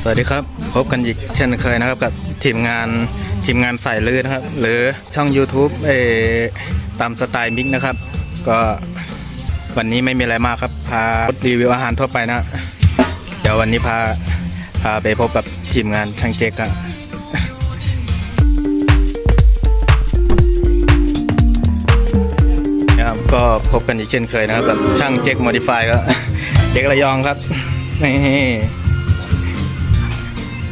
สวัสดีครับ พบกันอีกเช่นเคยนะครับกับทีมงานทีมงานสายลือนะครับ หรือช่อง YouTube เอตามสไตล์มิกนะครับ ก็วันนี้ไม่มีอะไรมากครับ พารีวิวอาหารทั่วไปนะ เดี๋ยววันนี้พาพาไปพบกับทีมงานช่างเจ๊กครับนะ ก็พบกันอีกเช่นเคยนะครับกับช่างเจ๊กโมดิฟายก็เจ๊กระยองครับนี่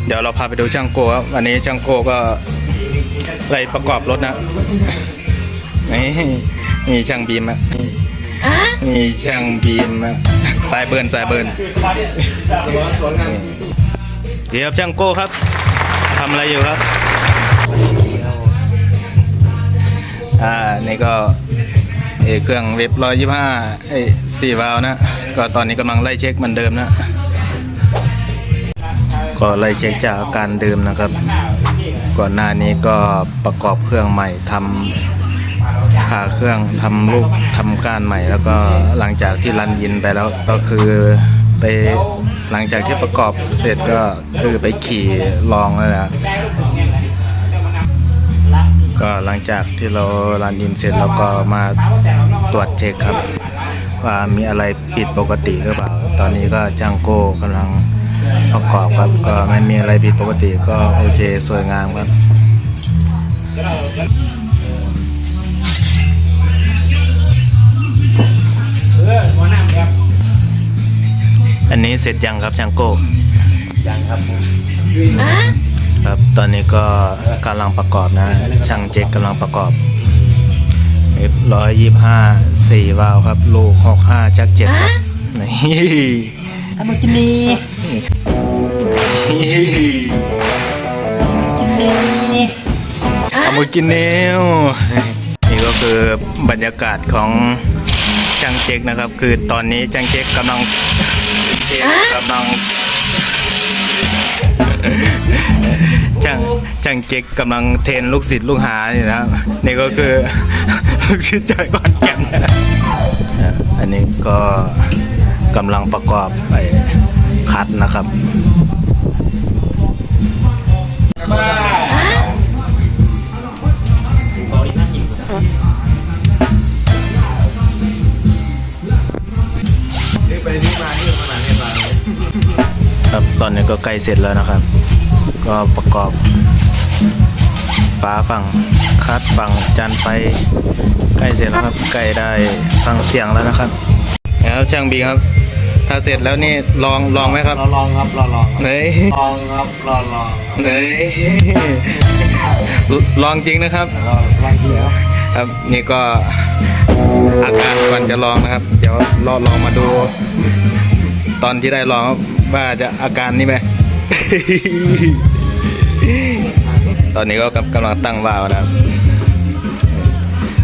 เดี๋ยวเราพาไปดูช่างโกครับวันนี้ช่างโกก็อะไล่ประกอบรถนะนี่นี่ช่างบีมอะนี่ช่างบีมอะสายเบิร์นสายเบิร์นเดี๋ยวครับช่างโก้ครับทำอะไรอยู่ครับ อ่า นี่ก็ เครื่องเว็บร้อยยี่ห้าไอ้สี่วาล์วนะ ก็ตอนนี้กำลังไล่เช็คเหมือนเดิมนะ ก็ไล่เช็คจากอาการเดิมนะครับ ก่อนหน้านี้ก็ประกอบเครื่องใหม่ทำขาเครื่องทำลูกทำก้านใหม่ แล้วก็หลังจากที่รันยินไปแล้วก็คือไปหลังจากที่ประกอบเสร็จก็คือไปขี่ลองแล้วนะก็ หลังจากที่เรารันยินเสร็จเราก็มาตรวจเช็คครับ ว่ามีอะไรผิดปกติหรือเปล่า ตอนนี้ก็จ้างโก้กำลังประกอบครับก็ไม่มีอะไรผิดปกติก็โอเคสวยงามครับอันนี้เสร็จยังครับช่างโก้ยังครับผม ครับตอนนี้ก็กำลังประกอบนะ ช่างเจ๊กกำลังประกอบร้อยยี่ห้าสี่วาล์วครับ ลูกหกห้าจักเจ็ดครับนี่อามากินนี่กินนี่เอามากินเนวนี่ก็คือบรรยากาศของช่างเจ๊กนะครับ คือตอนนี้ช่างเจ๊กกำลังเจ๊กกำลัง ช่างช่างเจ๊กกำลังเทรนลูกศิษย์ลูกหาอยู่นะครับนี่ก็คือลูกศิษย์จอยก่อนแก่นนะอันนี้ก็กำลังประกอบไอ้คัดนะครับไปที่มาที่มาไหนมา ครับ ตอนนี้ก็ใกล้เสร็จแล้วนะครับ ก็ประกอบฝาฝั่งคัดฝั่งจานไฟใกล้เสร็จแล้วครับ ใกล้ได้ฟังเสียงแล้วนะครับแล้วช่างบีครับ ถ้าเสร็จแล้วนี่ลองลองไหมครับ รอลองครับรอลองเฮ้ยลองครับรอลองเฮ้ยลองจริงนะครับรอลองดีครับครับนี่ก็อาการก่อนจะลองนะครับ เดี๋ยวลองลองมาดู ตอนที่ได้ลอง ว่าจะอาการนี้ไหม ตอนนี้ก็กำกำลังตั้งวาล์วนะครับ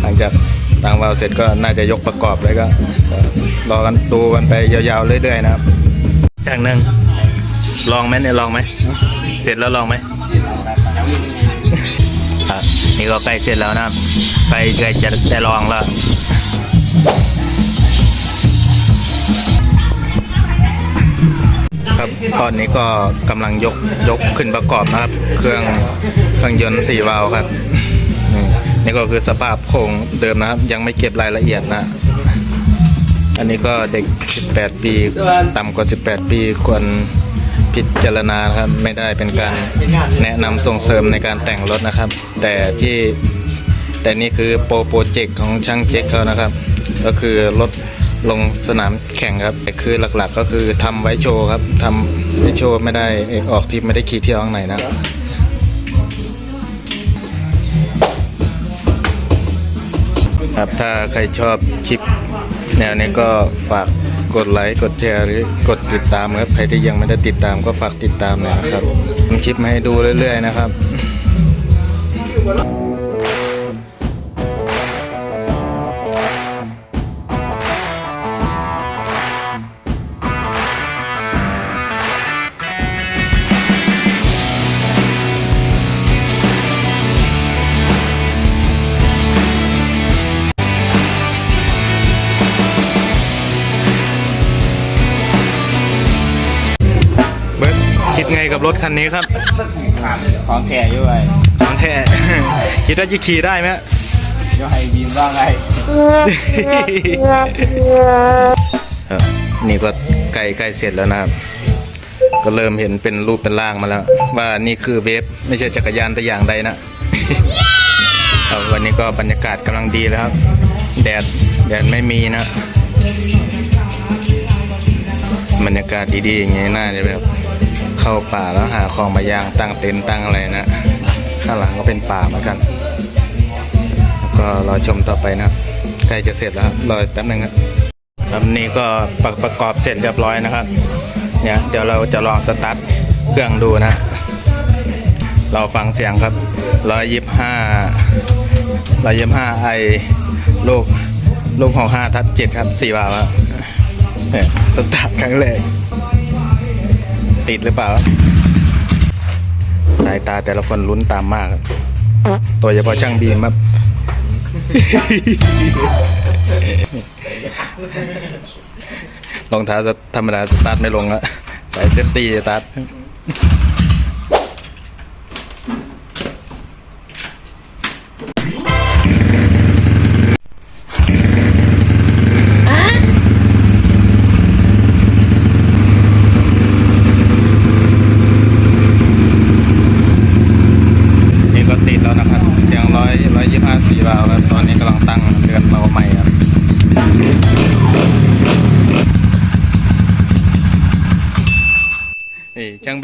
หลังจากตั้งวาล์วเสร็จก็น่าจะยกประกอบเลยก็ก็รอกันดูกันไปยาวๆเรื่อยๆนะครับช่างหนึ่งลองไหมเนี่ยลองไหม เสร็จแล้วลองไหมครับนี่ก็ใกล้เสร็จแล้วนะครับใกล้ใกล้จะได้ลองแล้ว ตอนนี้ก็กำลังยกยกขึ้นประกอบนะครับ เครื่องเครื่องยนต์สี่วาล์วครับนี่ก็คือสภาพโครงเดิมนะครับ ยังไม่เก็บรายละเอียดนะ อันนี้ก็เด็ก 18 ปีต่ำกว่า 18 ปีควรพิจารณาครับไม่ได้เป็นการแนะนำส่งเสริมในการแต่งรถนะครับ แต่ที่แต่นี่คือโปรโปรเจกต์ของช่างเจ๊กเขานะครับ ก็คือรถ ลงสนามแข่งครับคือหลักๆก็คือทำไว้โชว์ครับทำไว้โชว์ไม่ได้ออกทริปไม่ได้ขี่เที่ยวข้างในนะ ครับถ้าใครชอบคลิปแนวนี้ก็ฝากกดไลค์กดแชร์หรือกดติดตามครับ ใครที่ยังไม่ได้ติดตามก็ฝากติดตามหน่อยนะครับทำคลิปมาให้ดูเรื่อย ๆ นะครับ กับรถคันนี้ครับของแก่อยู่ไอ้ของแท้ คิดว่าจะขี่ได้ไหมเดี๋ยวให้บีมว่าไงครับนี่ก็ใกล้ใกล้เสร็จแล้วนะครับ ก็เริ่มเห็นเป็นรูปเป็นร่างมาแล้ว ว่านี่คือเวฟไม่ใช่จักรยานแต่อย่างใดนะ ครับวันนี้ก็บรรยากาศกำลังดีแล้วครับ แดดแดดไม่มีนะ บรรยากาศดีๆอย่างนี้น่าจะแบบ เข้าป่าแล้วหาของมายางตั้งเต็นท์ตั้งอะไรนะ ข้างหลังก็เป็นป่าเหมือนกันแล้วก็รอชมต่อไปนะครับใกล้จะเสร็จแล้วรอแป๊บหนึงครับครับนี่ก็ประประกอบเสร็จเรียบร้อยนะครับเนี่ยเดี๋ยวเราจะลองสตาร์ทเครื่องดูนะ เราฟังเสียงครับร้อยยี่ห้าร้อยยี่ห้าไอลูกลูกของห้าทับเจ็ดครับสี่วาล์วครับเนี่ยสตาร์ทครั้งแรก ติดหรือเปล่า สายตาแต่ละคนลุ้นตามมากครับตัวเฉพาะช่างบีมครับรองเท้าสธรรมดาสตาร์ทไม่ลงอะสายเซฟตี้สตาร์ท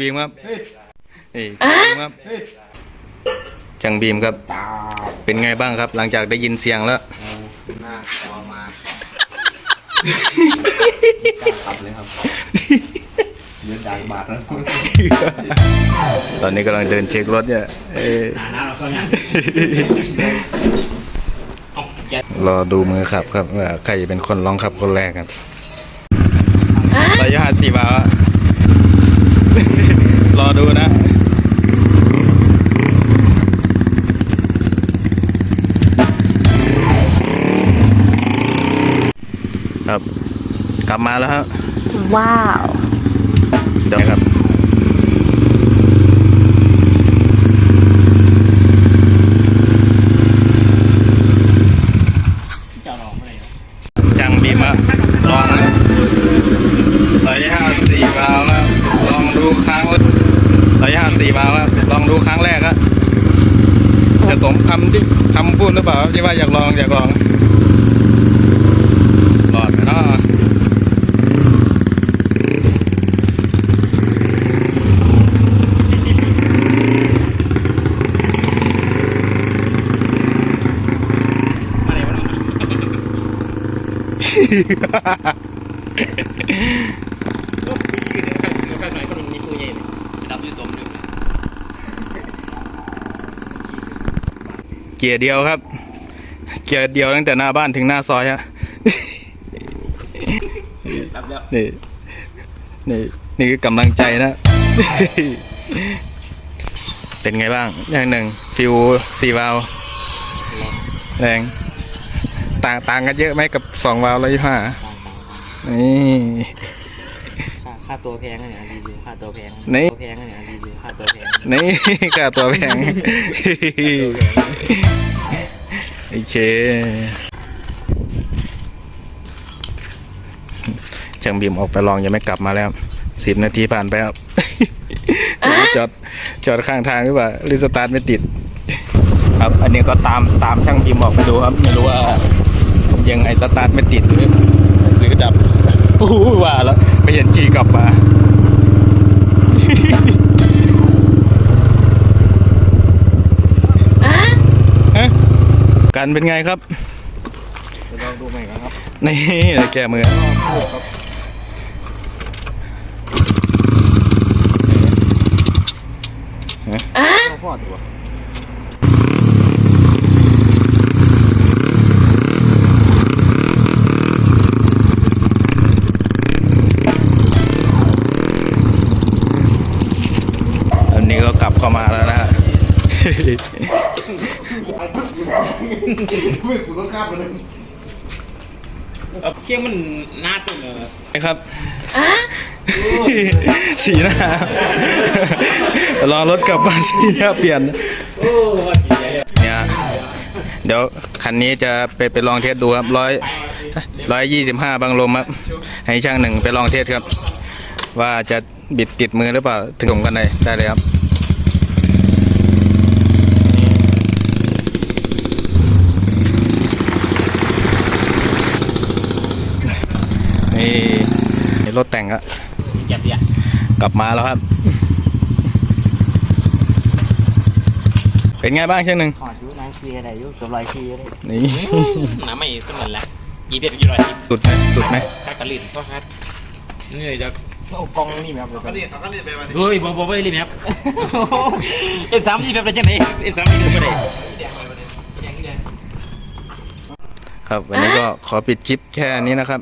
บีมครับนี่ช่างบีมครับช่างบีมครับตาเป็นไงบ้างครับ หลังจากได้ยินเสียงแล้วหน้าคอมาขับเลยครับเดือดดังบาดแล้วตอนนี้กำลังเดินเช็ครถเนี่ยเอ้ยหน้าเราซ้อนยังรอดูมือขับครับว่าใครจะเป็นคนลองขับคนแรกครับระยะสี่บาท กลับมาแล้วครับว้าว เดี๋ยวครับ จังบีมอะลองนะร้อยห้าสี่บาทครับลองดูครั้งร้อยห้าสี่บาทครับลองดูครั้งแรกครับจะสมคำที่คำพูดหรือเปล่าครับที่ว่าอยากลองอยากลองหลอดไหมเนาะ เกียร์เดียวครับ เกียร์เดียวตั้งแต่หน้าบ้านถึงหน้าซอยฮะรับแล้วนี่นี่นี่คือกำลังใจนะ เป็นไงบ้างอย่างหนึ่งฟิวสี่วาล์วแรง ต่างต่างกันเยอะไหมกับสองวาล์วร้อยยี่ห้านี่ค่าค่าตัวแพงอะเนี่ยรีวิวค่าตัวแพงนี่ตัวแพงอะเนี่ยรีวิวค่าตัวแพงนี่ค่าตัวแพงโอเคช่างบีมออกไปลองยังไม่กลับมาแล้วสิบนาทีผ่านไปครับจอดจอดข้างทางหรือเปล่ารีสตาร์ทไม่ติด ครับ อันนี้ก็ตามตามช่างบีมออกไปดูครับไม่รู้ว่า ยังไงสตาร์ทไม่ติดหรือหรือดับปู้ว่าแล้วไปเห็นขี่กลับมาฮะกันเป็นไงครับลองดูใหม่กันครับ นี่แก้มือพ่อพ่อตัว อันนี้ก็กลับเข้ามาแล้วนะฮะ มึงกูต้องข้ามไปเลยเคียงมันหน้าตุ่มเลยนะครับสีหน้ารอรถกลับมาสีหน้าเปลี่ยนเนี่ยเดี๋ยวคันนี้จะไปไปลองเทสดูครับร้อยร้อยยี่สิบห้าบางลมครับ ให้ช่างหนึ่งไปลองเทสครับ ว่าจะบิดติดมือหรือเปล่าถึงผมกันได้ได้เลยครับ นี่นี่ร ถแต่งอะอย่าเบียดกลับมาแล้วครับ เป็นไงบ้างเช่นหนึ่งหอดอยูนางคีอะไรอยูเกือบร้อยคีเลยนี่น้ำไม่เสมือนแล้วยี่สิบยี่ร้อยคีสุดไหมสุดไหมคักกะลินก็คัดนี่จะโอ้กองนี่ไหมครับก็รีบก็รีบไปวันนี้เฮ้ยบ่บ่บ่รีบครับเอ็นสามยี่แบบไรจังไหนเอ็นสามยี่แบบไรครับวันนี้ก็ขอปิดคลิปแค่นี้นะครับ